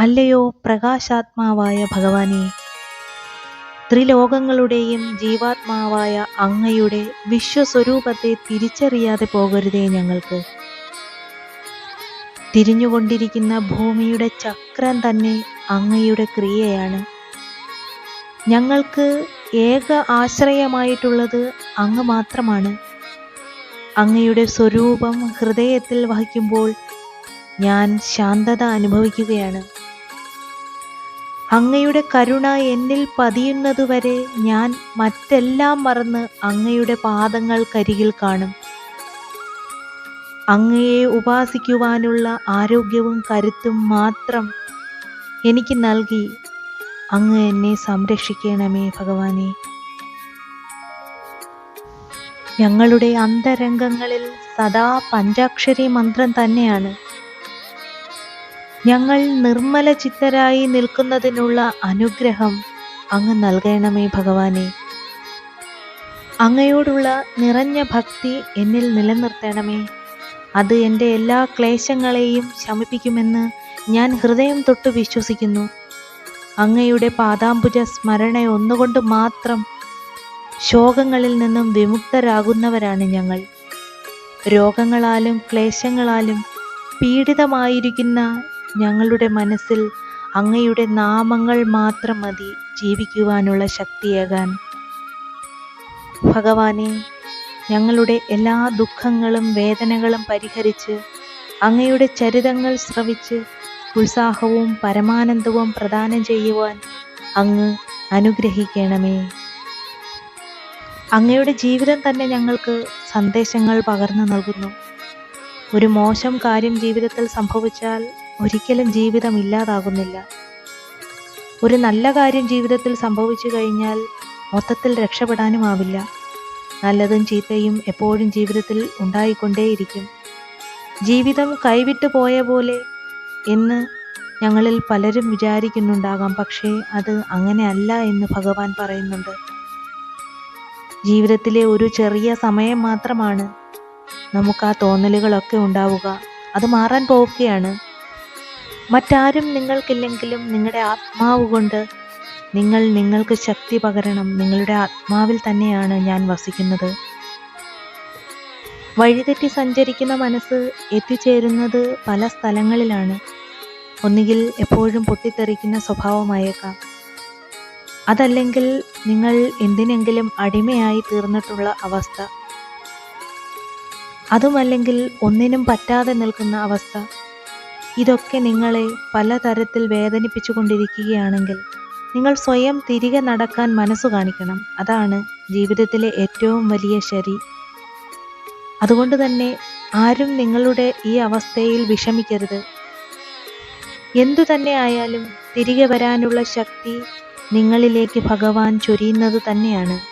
അല്ലയോ പ്രകാശാത്മാവായ ഭഗവാനെ? ത്രിലോകങ്ങളുടെയും ജീവാത്മാവായ അങ്ങയുടെ വിശ്വസ്വരൂപത്തെ തിരിച്ചറിയാതെ പോകരുതേ ഞങ്ങൾക്ക്. തിരിഞ്ഞുകൊണ്ടിരിക്കുന്ന ഭൂമിയുടെ ചക്രം തന്നെ അങ്ങയുടെ ക്രിയയാണ്. ഞങ്ങൾക്ക് ഏക ആശ്രയമായിട്ടുള്ളത് അങ്ങ് മാത്രമാണ്. അങ്ങയുടെ സ്വരൂപം ഹൃദയത്തിൽ വഹിക്കുമ്പോൾ ഞാൻ ശാന്തത അനുഭവിക്കുകയാണ്. അങ്ങയുടെ കരുണ എന്നിൽ പതിയുന്നതുവരെ ഞാൻ മറ്റെല്ലാം മറന്ന് അങ്ങയുടെ പാദങ്ങൾ കരികിൽ കാണും. അങ്ങയെ ഉപാസിക്കുവാനുള്ള ആരോഗ്യവും കരുത്തും മാത്രം എനിക്ക് നൽകി അങ്ങ് എന്നെ സംരക്ഷിക്കണമേ ഭഗവാനെ. ഞങ്ങളുടെ അന്തരംഗങ്ങളിൽ സദാ പഞ്ചാക്ഷരി മന്ത്രം തന്നെയാണ്. ഞങ്ങൾ നിർമ്മല ചിത്തരായി നിൽക്കുന്നതിനുള്ള അനുഗ്രഹം അങ്ങ് നൽകണമേ ഭഗവാനെ. അങ്ങയോടുള്ള നിറഞ്ഞ ഭക്തി എന്നിൽ നിലനിർത്തണമേ. അത് എന്റെ എല്ലാ ക്ലേശങ്ങളെയും ശമിപ്പിക്കുമെന്ന് ഞാൻ ഹൃദയം തൊട്ട് വിശ്വസിക്കുന്നു. അങ്ങയുടെ പാദാംബുജ സ്മരണ ഒന്നുകൊണ്ട് മാത്രം ശോകങ്ങളിൽ നിന്നും വിമുക്തരാകുന്നവരാണ് ഞങ്ങൾ. രോഗങ്ങളാലും ക്ലേശങ്ങളാലും പീഡിതമായിരിക്കുന്ന ഞങ്ങളുടെ മനസ്സിൽ അങ്ങയുടെ നാമങ്ങൾ മാത്രം മതി ജീവിക്കുവാനുള്ള ശക്തിയേകാൻ. ഭഗവാനെ ഞങ്ങളുടെ എല്ലാ ദുഃഖങ്ങളും വേദനകളും പരിഹരിച്ച് അങ്ങയുടെ ചരിതങ്ങൾ ശ്രവിച്ച് ഉത്സാഹവും പരമാനന്ദവും പ്രദാനം ചെയ്യുവാൻ അങ്ങ് അനുഗ്രഹിക്കണമേ. അങ്ങയുടെ ജീവിതം തന്നെ ഞങ്ങൾക്ക് സന്ദേശങ്ങൾ പകർന്നു നൽകുന്നു. ഒരു മോശം കാര്യം ജീവിതത്തിൽ സംഭവിച്ചാൽ ഒരിക്കലും ജീവിതം ഇല്ലാതാകുന്നില്ല. ഒരു നല്ല കാര്യം ജീവിതത്തിൽ സംഭവിച്ചു കഴിഞ്ഞാൽ മൊത്തത്തിൽ രക്ഷപ്പെടാനുമാവില്ല. നല്ലതും ചീത്തയും എപ്പോഴും ജീവിതത്തിൽ ഉണ്ടായിക്കൊണ്ടേയിരിക്കും. ജീവിതം കൈവിട്ടു പോയ പോലെ എന്ന് ഞങ്ങളിൽ പലരും വിചാരിക്കുന്നുണ്ടാകാം പക്ഷേ അത് അങ്ങനെയല്ല എന്ന് ഭഗവാൻ പറയുന്നുണ്ട്. ജീവിതത്തിലെ ഒരു ചെറിയ സമയം മാത്രമാണ് നമുക്ക് ആ തോന്നലുകളൊക്കെ ഉണ്ടാവുക. അത് മാറാൻ പോവുകയാണ്. മറ്റാരും നിങ്ങൾക്കില്ലെങ്കിലും നിങ്ങളുടെ ആത്മാവ് കൊണ്ട് നിങ്ങൾ നിങ്ങൾക്ക് ശക്തി പകരണം. നിങ്ങളുടെ ആത്മാവിൽ തന്നെയാണ് ഞാൻ വസിക്കുന്നത്. വഴിതെറ്റി സഞ്ചരിക്കുന്ന മനസ്സ് എത്തിച്ചേരുന്നത് പല സ്ഥലങ്ങളിലാണ്. ഒന്നുകിൽ എപ്പോഴും പൊട്ടിത്തെറിക്കുന്ന സ്വഭാവമായേക്കാം. അതല്ലെങ്കിൽ നിങ്ങൾ എന്തിനെങ്കിലും അടിമയായി തീർന്നിട്ടുള്ള അവസ്ഥ. അതുമല്ലെങ്കിൽ ഒന്നിനും പറ്റാതെ നിൽക്കുന്ന അവസ്ഥ. ഇതൊക്കെ നിങ്ങളെ പലതരത്തിൽ വേദനിപ്പിച്ചു കൊണ്ടിരിക്കുകയാണെങ്കിൽ നിങ്ങൾ സ്വയം തിരികെ നടക്കാൻ മനസ്സു കാണിക്കണം. അതാണ് ജീവിതത്തിലെ ഏറ്റവും വലിയ ശരി. അതുകൊണ്ട് തന്നെ ആരും നിങ്ങളുടെ ഈ അവസ്ഥയിൽ വിഷമിക്കരുത്. എന്തു തന്നെ ആയാലും തിരികെ വരാനുള്ള ശക്തി നിങ്ങളിലേക്ക് ഭഗവാൻ ചൊരിയുന്നത് തന്നെയാണ്.